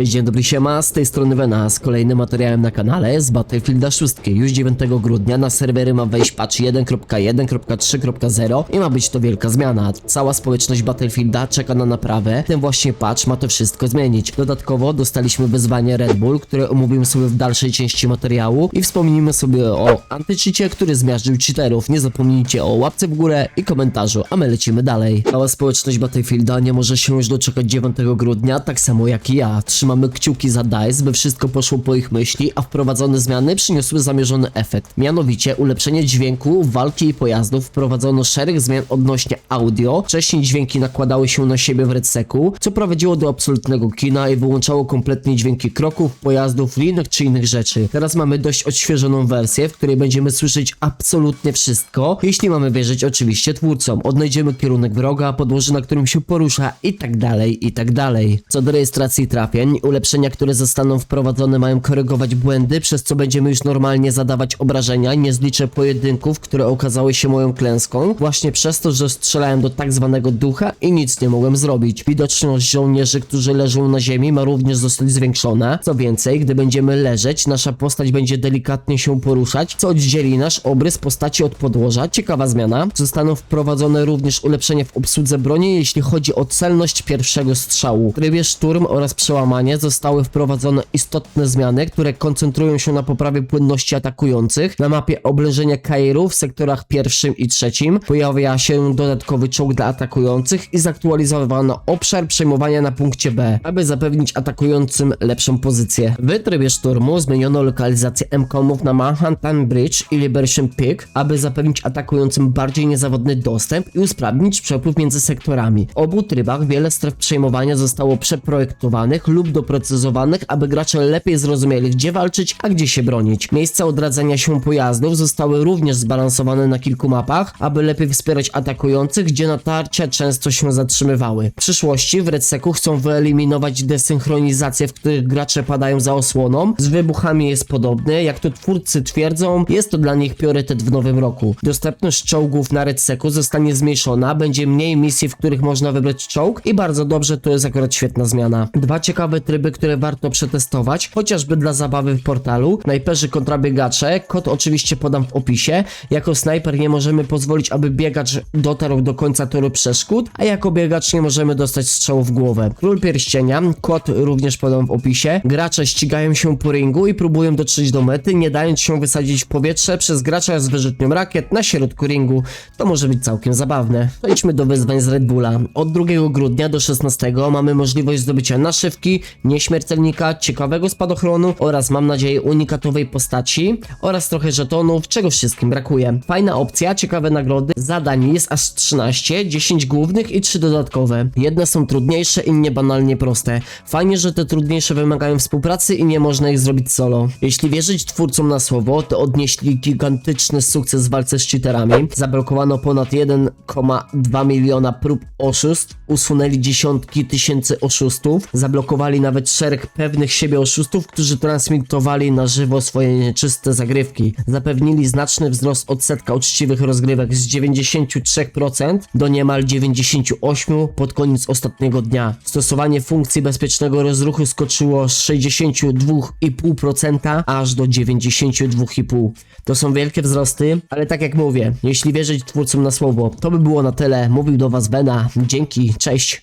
Dzień dobry, siema, z tej strony Vena, z kolejnym materiałem na kanale z Battlefielda 6. Już 9 grudnia na serwery ma wejść patch 1.1.3.0 i ma być to wielka zmiana. Cała społeczność Battlefielda czeka na naprawę, ten właśnie patch ma to wszystko zmienić. Dodatkowo dostaliśmy wyzwanie Red Bull, które omówimy sobie w dalszej części materiału i wspomnimy sobie o antycheacie, który zmiażdżył cheaterów. Nie zapomnijcie o łapce w górę i komentarzu, a my lecimy dalej. Cała społeczność Battlefielda nie może się już doczekać 9 grudnia, tak samo jak i ja. Trzymamy kciuki za DICE, by wszystko poszło po ich myśli, a wprowadzone zmiany przyniosły zamierzony efekt. Mianowicie ulepszenie dźwięku, walki i pojazdów, wprowadzono szereg zmian odnośnie audio. Wcześniej dźwięki nakładały się na siebie w redseku, co prowadziło do absolutnego kina i wyłączało kompletnie dźwięki kroków, pojazdów, linek czy innych rzeczy. Teraz mamy dość odświeżoną wersję, w której będziemy słyszeć absolutnie wszystko, jeśli mamy wierzyć oczywiście twórcom. Odnajdziemy kierunek wroga, podłoże na którym się porusza i tak dalej, i tak dalej. Co do rejestracji trafień, ulepszenia, które zostaną wprowadzone mają korygować błędy, przez co będziemy już normalnie zadawać obrażenia. Nie zliczę pojedynków, które okazały się moją klęską, właśnie przez to, że strzelałem do tak zwanego ducha i nic nie mogłem zrobić. Widoczność żołnierzy, którzy leżą na ziemi ma również zostać zwiększona. Co więcej, gdy będziemy leżeć, nasza postać będzie delikatnie się poruszać, co oddzieli nasz obrys postaci od podłoża. Ciekawa zmiana. Zostaną wprowadzone również ulepszenia w obsłudze broni, jeśli chodzi o celność pierwszego strzału. W trybie szturm oraz przełamanie zostały wprowadzone istotne zmiany, które koncentrują się na poprawie płynności atakujących. Na mapie oblężenia Kairu w sektorach pierwszym i trzecim pojawia się dodatkowy czołg dla atakujących i zaktualizowano obszar przejmowania na punkcie B, aby zapewnić atakującym lepszą pozycję. W trybie szturmu zmieniono lokalizację M-komów na Manhattan Bridge i Liberation Peak, aby zapewnić atakującym bardziej niezawodny dostęp i usprawnić przepływ między sektorami. W obu trybach wiele stref przejmowania zostało przeprojektowanych lub doprecyzowanych, aby gracze lepiej zrozumieli, gdzie walczyć, a gdzie się bronić. Miejsca odradzania się pojazdów zostały również zbalansowane na kilku mapach, aby lepiej wspierać atakujących, gdzie natarcia często się zatrzymywały. W przyszłości w Redseku chcą wyeliminować desynchronizację, w których gracze padają za osłoną. Z wybuchami jest podobny, jak to twórcy twierdzą, jest to dla nich priorytet w nowym roku. Dostępność czołgów na Redseku zostanie zmniejszona, będzie mniej misji, w których można wybrać czołg i bardzo dobrze, to jest akurat świetna zmiana. Dwa ciekawe tryby, które warto przetestować, chociażby dla zabawy w portalu. Snajperzy kontra biegacze, kod oczywiście podam w opisie. Jako snajper nie możemy pozwolić, aby biegacz dotarł do końca toru przeszkód, a jako biegacz nie możemy dostać strzału w głowę. Król pierścienia, kod również podam w opisie. Gracze ścigają się po ringu i próbują dotrzeć do mety, nie dając się wysadzić w powietrze przez gracza z wyrzutnią rakiet na środku ringu. To może być całkiem zabawne. Przejdźmy do wyzwań z Red Bulla. Od 2 grudnia do 16 mamy możliwość zdobycia naszywki, nieśmiertelnika, ciekawego spadochronu oraz mam nadzieję unikatowej postaci oraz trochę żetonów, czego wszystkim brakuje. Fajna opcja, ciekawe nagrody, zadań jest aż 13, 10 głównych i 3 dodatkowe. Jedne są trudniejsze, inne banalnie proste. Fajnie, że te trudniejsze wymagają współpracy i nie można ich zrobić solo. Jeśli wierzyć twórcom na słowo, to odnieśli gigantyczny sukces w walce z cheaterami. Zablokowano ponad 1,2 miliona prób oszustw, usunęli dziesiątki tysięcy oszustów, zablokowali nawet szereg pewnych siebie oszustów, którzy transmitowali na żywo swoje nieczyste zagrywki. Zapewnili znaczny wzrost odsetka uczciwych rozgrywek z 93% do niemal 98% pod koniec ostatniego dnia. Stosowanie funkcji bezpiecznego rozruchu skoczyło z 62,5% aż do 92,5%. To są wielkie wzrosty, ale tak jak mówię, jeśli wierzyć twórcom na słowo, to by było na tyle. Mówił do Was Bena. Dzięki, cześć.